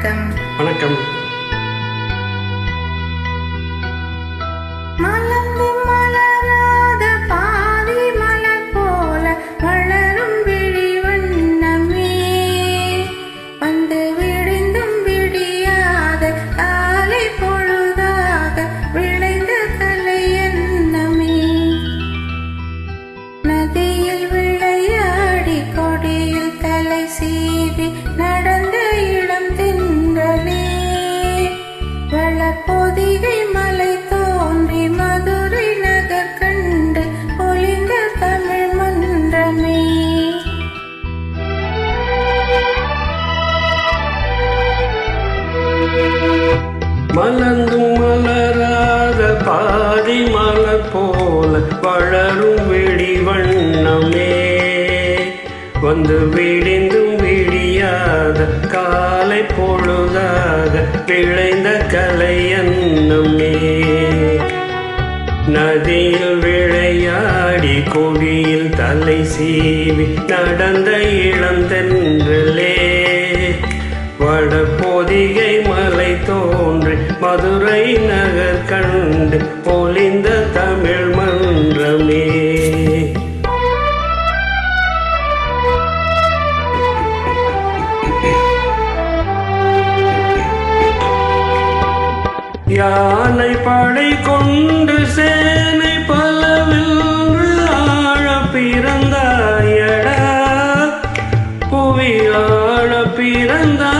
வணக்கம். வணக்கம். மலர்ந்தும் மலராத பாதி மலர் போல வளரும் விழி வண்ணமே. வந்து விடிந்தும் விடியாத காலை பொழுதாக விளைந்த கலை என்னமே நதியில் விளையாடி கொடியில் தலை சீவி நடந்த இளந்தென்றலே வடபொதிகை மலை தோன்றி மதுரை நகர் கண்டு பொலிந்த தமிழ் மன்றமே. யானை படை கொண்டு சேனை பலவில் ஆழ பிறந்தாயடா. புவி ஆழ பிறந்தாயடா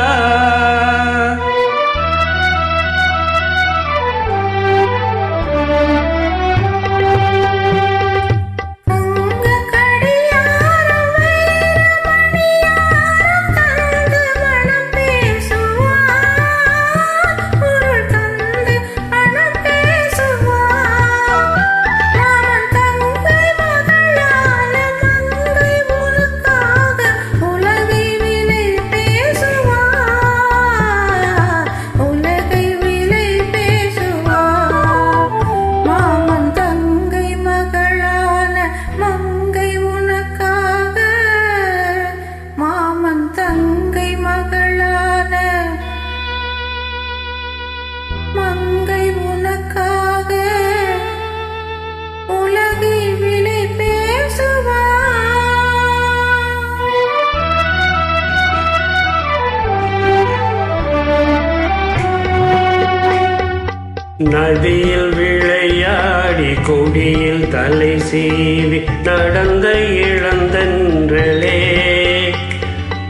நதியில் விளையாடி கொடியில் தலை சீவி நடந்த இளந்தன்றலே.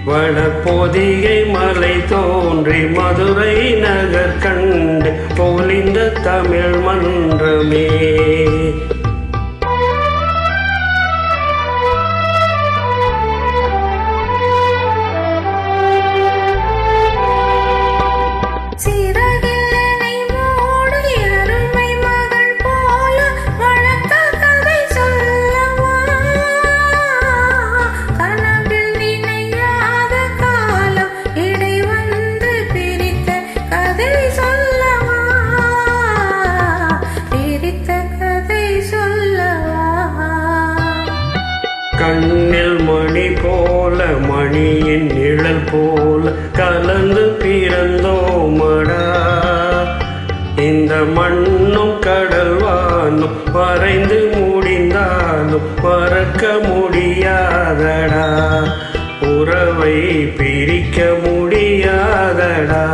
வடபொதிகை மலை தோன்றி மதுரை நகர் கண்டு பொலிந்த தமிழ் மன்றமே. போல மணியின் நிழல் போல கலந்து பிறந்தோமடா. இந்த மண்ணும் கடல்வானும் வரைந்து முடிந்தாலும் மறக்க முடியாதடா. உறவை பிரிக்க முடியாதடா.